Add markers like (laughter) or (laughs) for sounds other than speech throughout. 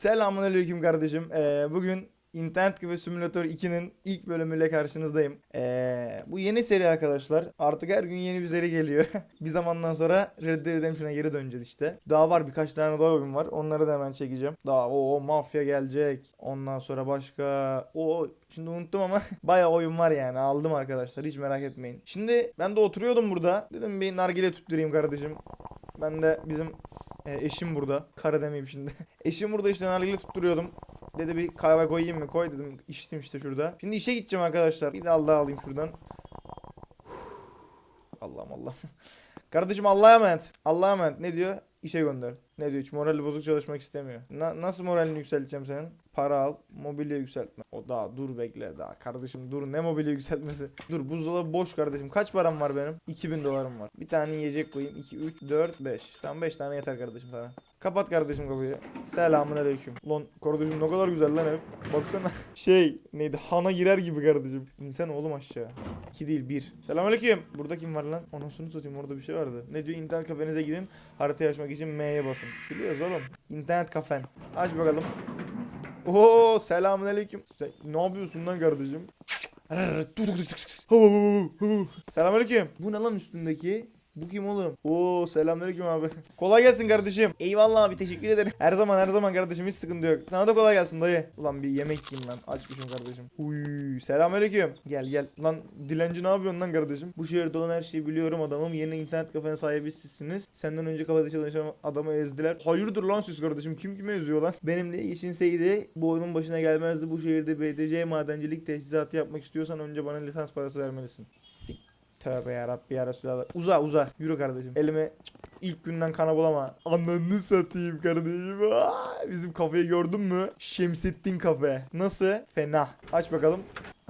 Selamünaleyküm kardeşim. Ee, bugün İnternet Cafe Simulator 2'nin ilk bölümüyle karşınızdayım. Ee, bu yeni seri arkadaşlar. Artık her gün yeni bir seri geliyor. (laughs) bir zamandan sonra Red Dead Redemption'a geri döneceğiz işte. Daha var birkaç tane daha oyun var. Onları da hemen çekeceğim. Daha o mafya gelecek. Ondan sonra başka o şimdi unuttum ama (laughs) bayağı oyun var yani. Aldım arkadaşlar. Hiç merak etmeyin. Şimdi ben de oturuyordum burada. Dedim bir nargile tutturayım kardeşim. Ben de bizim e, eşim burada. Karı demeyeyim şimdi. (laughs) eşim burada işte nargile tutturuyordum. Dedi bir kahve koyayım mı? Koy dedim. İçtim işte şurada. Şimdi işe gideceğim arkadaşlar. Bir de Allah alayım şuradan. Allah'ım Allah'ım. (laughs) Kardeşim Allah'a emanet. Allah'a emanet. Ne diyor? İşe gönder. Ne diyor? Hiç morali bozuk çalışmak istemiyor. Na- nasıl moralini yükselteceğim senin? Para al. Mobilya yükseltme. O daha dur bekle daha. Kardeşim dur ne mobilya yükseltmesi? (laughs) Dur buzdolabı boş kardeşim. Kaç param var benim? 2000 dolarım var. Bir tane yiyecek koyayım. 2, 3, 4, 5. Tamam 5 tane yeter kardeşim sana. Kapat kardeşim kapıyı. Selamun aleyküm. Lan kardeşim ne kadar güzel lan ev. Baksana. (laughs) Şey neydi? Hana girer gibi kardeşim. İnsan oğlum aşağı. 2 değil 1. Selamünaleyküm. Burada kim var lan? Anasını satayım orada bir şey vardı. Ne diyor? İnternet kafenize gidin. Haritayı açmak için M'ye basın. Biliyoruz oğlum. İnternet kafen. Aç bakalım. Oo selamünaleyküm. Sen ne yapıyorsun lan kardeşim? Selamünaleyküm. Bu ne lan üstündeki? Bu kim oğlum? Oo selamünaleyküm abi. (laughs) Kolay gelsin kardeşim. Eyvallah abi teşekkür ederim. Her zaman her zaman kardeşim hiç sıkıntı yok. Sana da kolay gelsin dayı. Ulan bir yemek yiyeyim lan. Açmışım kardeşim. Uy selamünaleyküm. Gel gel. Lan dilenci ne yapıyorsun lan kardeşim? Bu şehirde olan her şeyi biliyorum adamım. Yeni internet kafenin sahibi sizsiniz. Senden önce kafede çalışan adamı ezdiler. Hayırdır lan siz kardeşim? Kim kime eziyor lan? Benimle geçinseydi bu oyunun başına gelmezdi. Bu şehirde BTC madencilik tesisatı yapmak istiyorsan önce bana lisans parası vermelisin. Sik. Tövbe yarabbi ya Resulallah. Uza uza. Yürü kardeşim. Elimi ilk günden kana bulama. Ananı satayım kardeşim. Aa, bizim kafeyi gördün mü? Şemsettin kafe. Nasıl? Fena. Aç bakalım.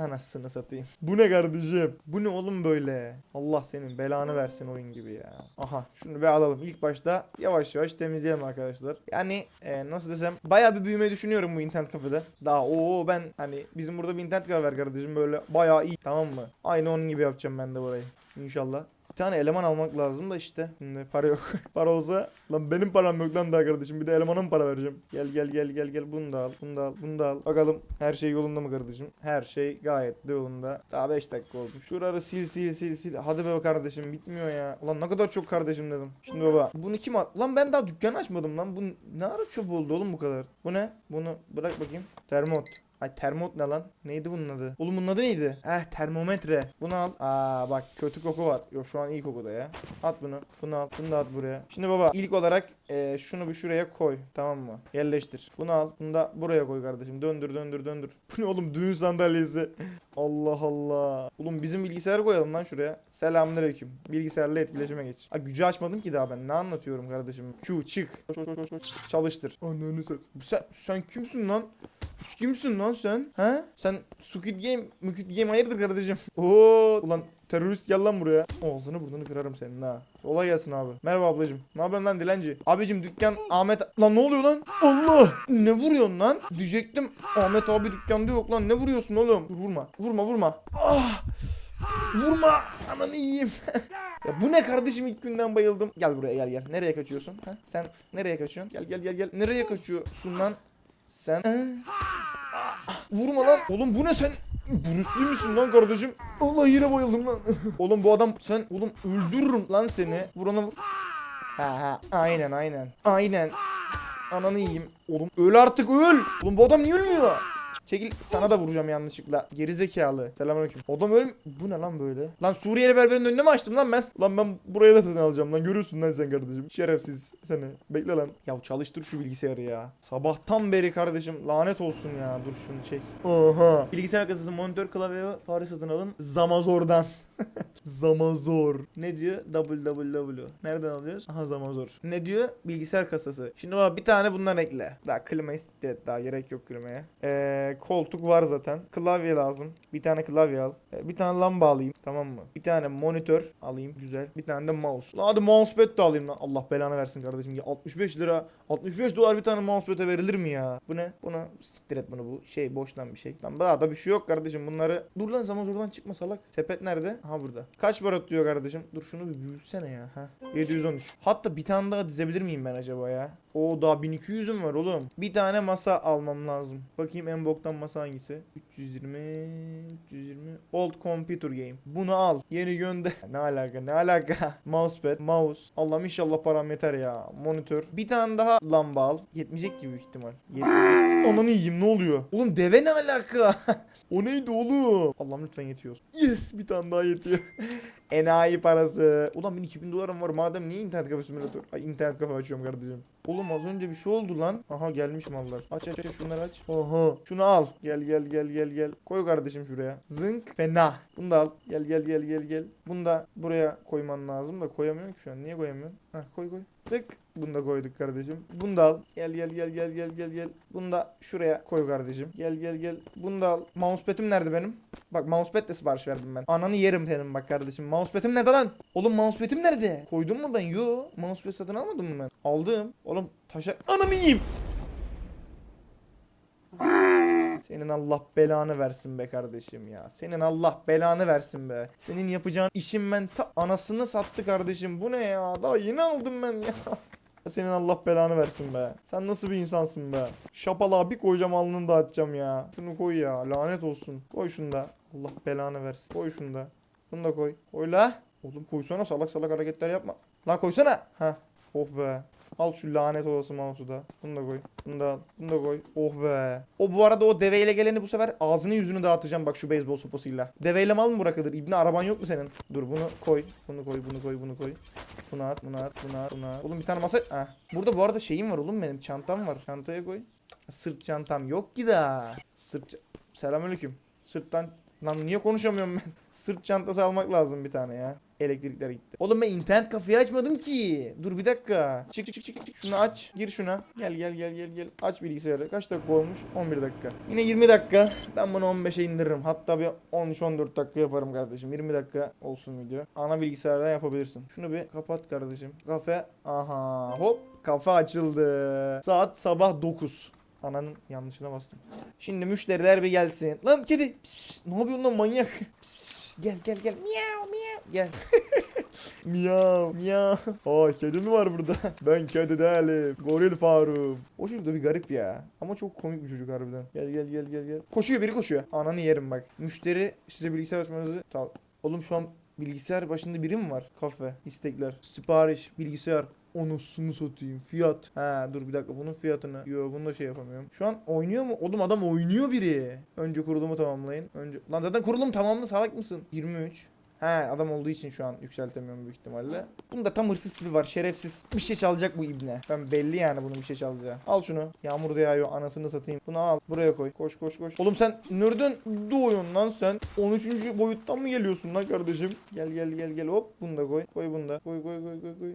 Anasını satayım. Bu ne kardeşim? Bu ne oğlum böyle? Allah senin belanı versin oyun gibi ya. Aha şunu bir alalım. İlk başta yavaş yavaş temizleyelim arkadaşlar. Yani e, nasıl desem bayağı bir büyümeyi düşünüyorum bu internet kafede. Daha o ben hani bizim burada bir internet kafe var kardeşim böyle bayağı iyi tamam mı? Aynı onun gibi yapacağım ben de burayı. İnşallah. Tane eleman almak lazım da işte. Şimdi para yok. (laughs) para olsa lan benim param yok lan daha kardeşim. Bir de elemana mı para vereceğim? Gel gel gel gel gel bunu da al. Bunu da al. Bunu da al. Bakalım her şey yolunda mı kardeşim? Her şey gayet de yolunda. Daha 5 dakika olmuş. Şuraları sil sil sil sil. Hadi be kardeşim bitmiyor ya. Ulan ne kadar çok kardeşim dedim. Şimdi baba bunu kim at? Lan ben daha dükkan açmadım lan. Bu ne ara çöp oldu oğlum bu kadar? Bu ne? Bunu bırak bakayım. Termot. Ay termot ne lan? Neydi bunun adı? Oğlum bunun adı neydi? Eh termometre. Bunu al. Aa bak kötü koku var. Yok şu an iyi kokuda ya. At bunu. Bunu al. Bunu da at buraya. Şimdi baba ilk olarak eee, şunu bir şuraya koy. Tamam mı? Yerleştir. Bunu al. Bunu da buraya koy kardeşim. Döndür döndür döndür. (laughs) Bu ne oğlum düğün sandalyesi. Allah Allah. Oğlum bizim bilgisayarı koyalım lan şuraya. Selamünaleyküm. Bilgisayarla etkileşime geç. Aa, gücü açmadım ki daha ben. Ne anlatıyorum kardeşim? Q çık. Çalıştır. Ananı sat. Sen, sen kimsin lan? Kimsin lan sen? He? Sen Squid Game, Müküt Game hayırdır kardeşim? (laughs) Oo, ulan terörist gel lan buraya. Ağzını burnunu kırarım senin ha. Olay gelsin abi. Merhaba ablacım. Ne yapıyorsun lan dilenci? Abicim dükkan Ahmet... Lan ne oluyor lan? Allah! Ne vuruyorsun lan? Diyecektim Ahmet abi dükkanda yok lan. Ne vuruyorsun oğlum? Vurma. Vurma vurma. Ah! Vurma! Ananı yiyeyim. (laughs) ya bu ne kardeşim ilk günden bayıldım. Gel buraya gel gel. Nereye kaçıyorsun? Ha? Sen nereye kaçıyorsun? Gel gel gel gel. Nereye kaçıyorsun lan? Sen... Ah, Vurma lan. Oğlum bu ne sen? Bruce Lee misin lan kardeşim? Allah yine bayıldım lan. (laughs) oğlum bu adam sen oğlum öldürürüm lan seni. Vur ona vur. Ha ha aynen aynen. Aynen. Ananı yiyeyim. Oğlum öl artık öl. Oğlum bu adam niye ölmüyor? Çekil sana da vuracağım yanlışlıkla. Geri zekalı. Selamünaleyküm. Adam öyle Bu ne lan böyle? Lan Suriyeli berberin önüne mi açtım lan ben? Lan ben buraya da satın alacağım lan. Görüyorsun lan sen kardeşim. Şerefsiz seni. Bekle lan. Ya çalıştır şu bilgisayarı ya. Sabahtan beri kardeşim lanet olsun ya. Dur şunu çek. Oha. Bilgisayar kasası, monitör, klavye fare satın alın. Zamazor'dan. (laughs) Zamazor. Ne diyor? www. Nereden alıyoruz? Aha Zamazor. Ne diyor? Bilgisayar kasası. Şimdi bak bir tane bundan ekle. Daha klima istedim. Daha gerek yok klimaya. Ee, koltuk var zaten. Klavye lazım. Bir tane klavye al. Ee, bir tane lamba alayım. Tamam mı? Bir tane monitör alayım. Güzel. Bir tane de mouse. Lan hadi mousepad de alayım lan. Allah belanı versin kardeşim. Ya 65 lira. 65 dolar bir tane mousepad'e verilir mi ya? Bu ne? Buna siktir et bunu bu. Şey boştan bir şey. Lan daha da bir şey yok kardeşim. Bunları dur lan Zamazor'dan çıkma salak. Sepet nerede? Ha burada. Kaç para tutuyor kardeşim? Dur şunu bir büyütsene ya. Ha. 713. Hatta bir tane daha dizebilir miyim ben acaba ya? O daha 1200'üm var oğlum. Bir tane masa almam lazım. Bakayım en boktan masa hangisi? 320 320 Old Computer Game. Bunu al. Yeni gönder. (laughs) Ne alaka ne alaka? (laughs) Mousepad, mouse. Allah'ım inşallah param yeter ya. Monitör. Bir tane daha lamba al. Yetmeyecek gibi ihtimal. Yetmeyecek. Ananı yiyeyim ne oluyor? Oğlum deve ne alaka? (laughs) o neydi oğlum? Allah'ım lütfen yetiyor. Yes bir tane daha yetiyor. Enayi parası. Ulan benim 2000 dolarım var madem niye internet kafe simülatör? Ay internet kafe açıyorum kardeşim. Oğlum az önce bir şey oldu lan. Aha gelmiş mallar. Aç aç aç şunları aç. Oha. Şunu al. Gel gel gel gel gel. Koy kardeşim şuraya. Zınk fena. Bunu da al. Gel gel gel gel gel. Bunu da buraya koyman lazım da koyamıyorum ki şu an. Niye koyamıyorum? Hah koy koy. Tık. Bunu da koyduk kardeşim. Bunu da al. Gel gel gel gel gel gel gel. Bunu da şuraya koy kardeşim. Gel gel gel. Bunu da al. Mousepad'im nerede benim? Bak mousepad de sipariş verdim ben. Ananı yerim senin bak kardeşim. Mousepad'im nerede lan? Oğlum mousepad'im nerede? Koydun mu ben? Yo. Mousepad satın almadım mı ben? Aldım. Oğlum taşa... Ananı yiyeyim. Allah belanı versin be kardeşim ya. Senin Allah belanı versin be. Senin yapacağın işin ben ta anasını sattı kardeşim. Bu ne ya? Daha yeni aldım ben ya. (laughs) Senin Allah belanı versin be. Sen nasıl bir insansın be? Şapalığa bir koyacağım alnını dağıtacağım ya. Şunu koy ya. Lanet olsun. Koy şunu da. Allah belanı versin. Koy şunu da. Bunu da koy. Koy la. Oğlum koysana salak salak hareketler yapma. La koysana. Ha. Oh be. Al şu lanet olası mouse'u da. Bunu da koy. Bunu da. Bunu da koy. Oh be. O bu arada o deveyle geleni bu sefer ağzını yüzünü dağıtacağım bak şu beyzbol sopasıyla. Deveyle mal mı bırakılır? İbni araban yok mu senin? Dur bunu koy. Bunu koy, bunu koy, bunu koy. Bunu at, bunu at, bunu at, bunu at. Oğlum bir tane masa... Heh. Burada bu arada şeyim var oğlum benim. Çantam var. Çantaya koy. Sırt çantam yok ki daha. Sırt... Selamünaleyküm. Sırttan... Lan niye konuşamıyorum ben? (laughs) Sırt çantası almak lazım bir tane ya. Elektrikler gitti. Oğlum ben internet kafeyi açmadım ki. Dur bir dakika. Çık çık çık çık. Şunu aç. Gir şuna. Gel gel gel gel gel. Aç bilgisayarı. Kaç dakika olmuş? 11 dakika. Yine 20 dakika. Ben bunu 15'e indiririm. Hatta bir 13-14 dakika yaparım kardeşim. 20 dakika olsun video. Ana bilgisayardan yapabilirsin. Şunu bir kapat kardeşim. Kafe. Aha. Hop. Kafe açıldı. Saat sabah 9. Ananın yanlışına bastım. Şimdi müşteriler bir gelsin. Lan kedi. Pis, pis. Ne yapıyorsun lan manyak? (laughs) Pis, pis. Gel gel gel. Miyav miyav. Gel. (laughs) miyav miyav. Aa kedi mi var burada? (laughs) ben kedi değilim. Goril Faruk. O çocuk da bir garip ya. Ama çok komik bir çocuk harbiden. Gel gel gel gel gel. Koşuyor biri koşuyor. Ananı yerim bak. Müşteri size bilgisayar açmanızı... Tamam. Oğlum şu an bilgisayar başında biri mi var? Kafe, istekler, sipariş, bilgisayar. Onusunu satayım. Fiyat. Ha dur bir dakika bunun fiyatını. Yo bunu da şey yapamıyorum. Şu an oynuyor mu? Oğlum adam oynuyor biri. Önce kurulumu tamamlayın. Önce Lan zaten kurulum tamamlı salak mısın? 23. He adam olduğu için şu an yükseltemiyorum büyük ihtimalle. Bunda tam hırsız tipi var. Şerefsiz. Bir şey çalacak bu ibne. Ben belli yani bunun bir şey çalacağı. Al şunu. Yağmur da yağıyor. Anasını satayım. Bunu al. Buraya koy. Koş koş koş. Oğlum sen nereden doğuyorsun lan sen? 13. boyuttan mı geliyorsun lan kardeşim? Gel gel gel gel. Hop bunu da koy. Koy bunu da. Koy koy koy koy koy.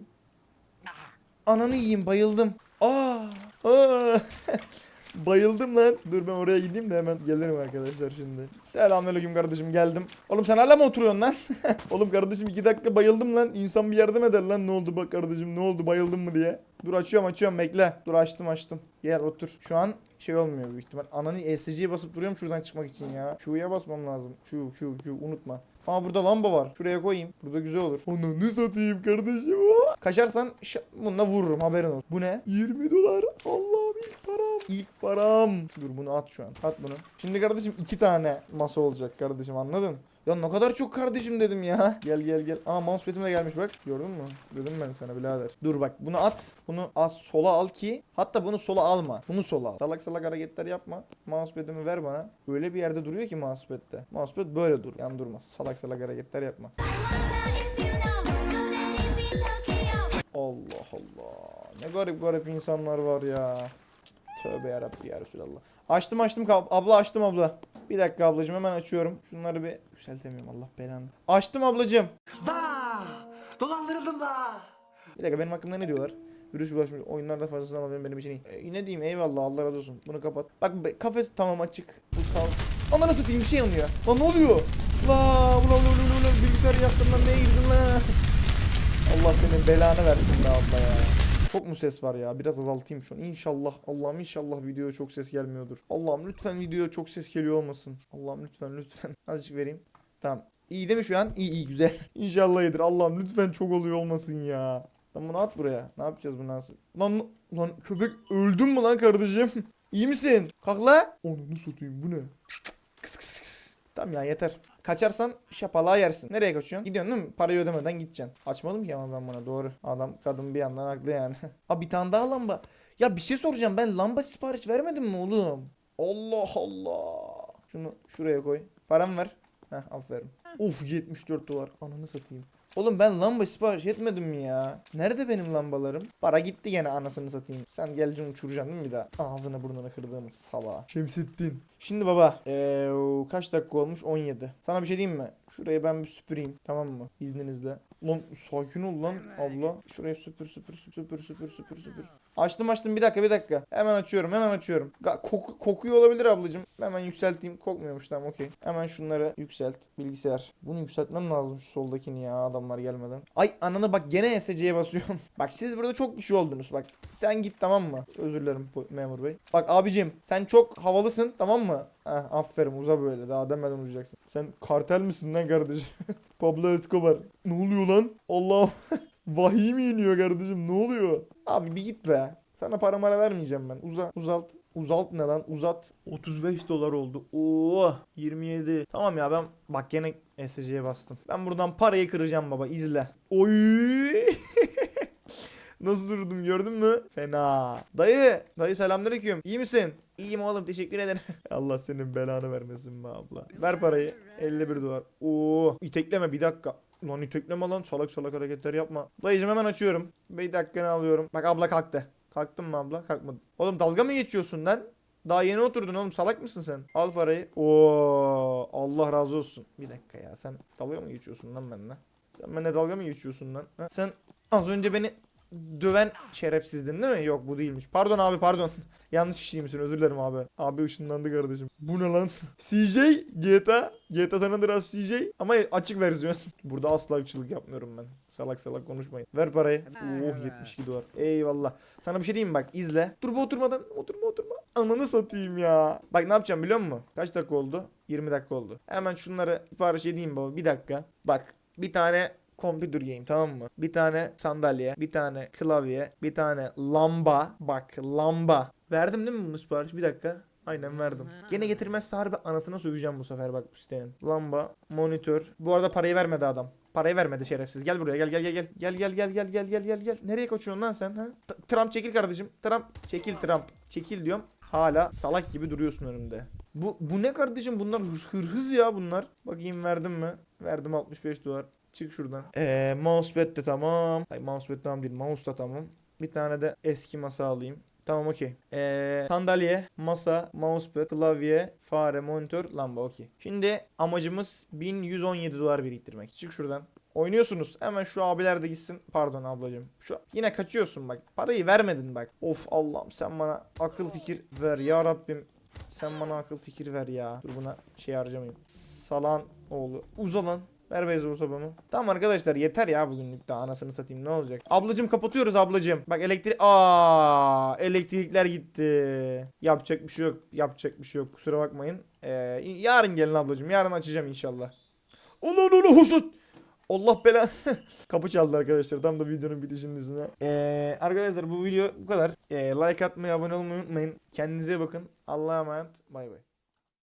Ananı yiyeyim bayıldım. Aa! Aa! (laughs) bayıldım lan. Dur ben oraya gideyim de hemen gelirim arkadaşlar şimdi. Selamünaleyküm kardeşim geldim. Oğlum sen hala mı oturuyorsun lan? (laughs) Oğlum kardeşim iki dakika bayıldım lan. İnsan bir yardım eder lan. Ne oldu bak kardeşim ne oldu bayıldın mı diye. Dur açıyorum açıyorum bekle. Dur açtım açtım. Gel otur. Şu an şey olmuyor büyük ihtimal. Ananı ESC'ye basıp duruyorum şuradan çıkmak için ya. Q'ya basmam lazım. Q Q Q unutma. Aa burada lamba var. Şuraya koyayım. Burada güzel olur. Onu ne satayım kardeşim? Kaçarsan ş- bununla vururum haberin olsun. Bu ne? 20 dolar. Allah'ım ilk param. İlk param. Dur bunu at şu an. At bunu. Şimdi kardeşim iki tane masa olacak kardeşim anladın? Ya ne kadar çok kardeşim dedim ya. (laughs) Gel gel gel. Aa mousepad'im de gelmiş bak. Gördün mü? Dedim ben sana birader. Dur bak bunu at. Bunu az sola al ki. Hatta bunu sola alma. Bunu sola al. Salak salak hareketler yapma. Mousepad'imi ver bana. Öyle bir yerde duruyor ki mousepad'de. Mousepad böyle dur. Yan durmaz. Salak salak hareketler yapma. Allah Allah. Ne garip garip insanlar var ya. Tövbe yarabbi ya Resulallah. Açtım açtım abla açtım abla. Bir dakika ablacığım hemen açıyorum. Şunları bir yükseltemiyorum Allah belanı. Açtım ablacığım. Vaa! Dolandırıldım da. Bir dakika benim hakkımda ne diyorlar? Virüs bulaşmış oyunlarda fazlasını alabilirim benim için iyi. E, ne diyeyim eyvallah Allah razı olsun. Bunu kapat. Bak be, kafe tamam açık. Bu kal. Ananı satayım bir şey yanıyor. Lan ne oluyor? La ulan ulan ulan bilgisayarı yaktın lan neye girdin lan? Allah senin belanı versin be abla ya. Çok mu ses var ya? Biraz azaltayım şu an. İnşallah. Allah'ım inşallah videoya çok ses gelmiyordur. Allah'ım lütfen videoya çok ses geliyor olmasın. Allah'ım lütfen lütfen. (laughs) Azıcık vereyim. Tamam. İyi değil mi şu an? İyi iyi güzel. (laughs) İnşallah iyidir. Allah'ım lütfen çok oluyor olmasın ya. Lan bunu at buraya. Ne yapacağız bundan sonra? Lan lan köpek öldün mü lan kardeşim? (laughs) İyi misin? Kalk la. Onu satayım bu ne? Kıs kıs kıs. Tamam ya yeter. Kaçarsan şapalığa yersin. Nereye kaçıyorsun? Gidiyorsun değil mi? Parayı ödemeden gideceksin. Açmadım ki ama ben buna doğru. Adam kadın bir yandan haklı yani. (laughs) ha bir tane daha lamba. Ya bir şey soracağım ben lamba sipariş vermedim mi oğlum? Allah Allah. Şunu şuraya koy. Param ver. Heh aferin. Of 74 dolar. Ananı satayım. Oğlum ben lamba sipariş etmedim mi ya? Nerede benim lambalarım? Para gitti gene anasını satayım. Sen geleceksin uçuracaksın değil mi bir daha? Ağzını burnunu kırdığımız salağa. Şemsettin. Şimdi baba. Eee kaç dakika olmuş? 17. Sana bir şey diyeyim mi? Şurayı ben bir süpüreyim. Tamam mı? İzninizle. Lan sakin ol lan abla. Şurayı süpür süpür süpür süpür süpür süpür. Açtım açtım bir dakika bir dakika. Hemen açıyorum hemen açıyorum. Koku, kokuyor olabilir ablacığım. Hemen yükselteyim. Kokmuyormuş tamam okey. Hemen şunları yükselt. Bilgisayar. Bunu yükseltmem lazım şu soldakini ya adamlar gelmeden. Ay ananı bak gene SC'ye basıyorum. (laughs) bak siz burada çok kişi oldunuz bak. Sen git tamam mı? Özür dilerim memur bey. Bak abicim sen çok havalısın tamam mı? Heh, aferin uza böyle daha demeden uzayacaksın. Sen kartel misin lan kardeşim? (laughs) Pablo Escobar. Ne oluyor lan? Allah (laughs) Vahiy mi iniyor kardeşim? Ne oluyor? Abi bir git be. Sana para mara vermeyeceğim ben. Uza, uzalt. Uzalt ne lan? Uzat. 35 dolar oldu. Oo, 27. Tamam ya ben bak gene SC'ye bastım. Ben buradan parayı kıracağım baba. izle. Oy. (laughs) Nasıl durdum gördün mü? Fena. Dayı. Dayı selamünaleyküm. İyi misin? İyiyim oğlum teşekkür ederim. (laughs) Allah senin belanı vermesin be abla. Ver parayı. 51 dolar. Oo. İtekleme bir dakika. Lan itekleme lan salak salak hareketler yapma. Dayıcım hemen açıyorum. Bir dakikanı alıyorum. Bak abla kalktı. Kalktın mı abla? Kalkmadı. Oğlum dalga mı geçiyorsun lan? Daha yeni oturdun oğlum salak mısın sen? Al parayı. Oo Allah razı olsun. Bir dakika ya sen dalga mı geçiyorsun lan benimle? Sen benimle dalga mı geçiyorsun lan? Ha? Sen az önce beni döven şerefsizdin değil mi? Yok bu değilmiş. Pardon abi pardon. (laughs) Yanlış kişiymişsin özür dilerim abi. Abi ışınlandı kardeşim. Bu ne lan? (laughs) CJ GTA. GTA San Andreas CJ ama açık versiyon. (laughs) Burada asla ırkçılık yapmıyorum ben. Salak salak konuşmayın. Ver parayı. Oh 72 dolar. Eyvallah. Sana bir şey diyeyim mi bak izle. Dur bu oturmadan. Oturma oturma. Ananı satayım ya. Bak ne yapacağım biliyor musun? Kaç dakika oldu? 20 dakika oldu. Hemen şunları sipariş edeyim baba. Bir dakika. Bak bir tane computer game tamam mı? Bir tane sandalye, bir tane klavye, bir tane lamba. Bak lamba. Verdim değil mi bunu sipariş? Bir dakika. Aynen verdim. Gene getirmezse harbi anasına söveceğim bu sefer bak bu sitenin. Lamba, monitör. Bu arada parayı vermedi adam. Parayı vermedi şerefsiz. Gel buraya gel gel gel gel. Gel gel gel gel gel gel gel gel. Nereye kaçıyorsun lan sen ha? T- Trump çekil kardeşim. Trump çekil Trump. Çekil diyorum. Hala salak gibi duruyorsun önümde. Bu bu ne kardeşim? Bunlar hır- hırhız ya bunlar. Bakayım verdim mi? Verdim 65 dolar. Çık şuradan. Eee mousepad de tamam. Hayır mousepad tamam değil. Mouse da tamam. Bir tane de eski masa alayım. Tamam okey. Ee, sandalye, masa, mousepad, klavye, fare, monitör, lamba okey. Şimdi amacımız 1117 dolar biriktirmek. Çık şuradan. Oynuyorsunuz. Hemen şu abiler de gitsin. Pardon ablacığım. Şu yine kaçıyorsun bak. Parayı vermedin bak. Of Allah'ım sen bana akıl fikir ver ya Rabbim. Sen bana akıl fikir ver ya. Dur buna şey harcamayayım. Salan oğlu. Uzalan. Ver beyzbol sopamı. Tamam arkadaşlar yeter ya bugünlük daha anasını satayım ne olacak. Ablacım kapatıyoruz ablacım. Bak elektrik aa elektrikler gitti. Yapacak bir şey yok. Yapacak bir şey yok. Kusura bakmayın. Ee, yarın gelin ablacım. Yarın açacağım inşallah. Allah Allah hoşlan. Allah belanı. (laughs) Kapı çaldı arkadaşlar. Tam da videonun bitişinin üstüne. Ee, arkadaşlar bu video bu kadar. Ee, like atmayı, abone olmayı unutmayın. Kendinize bakın. Allah'a emanet. Bay bay.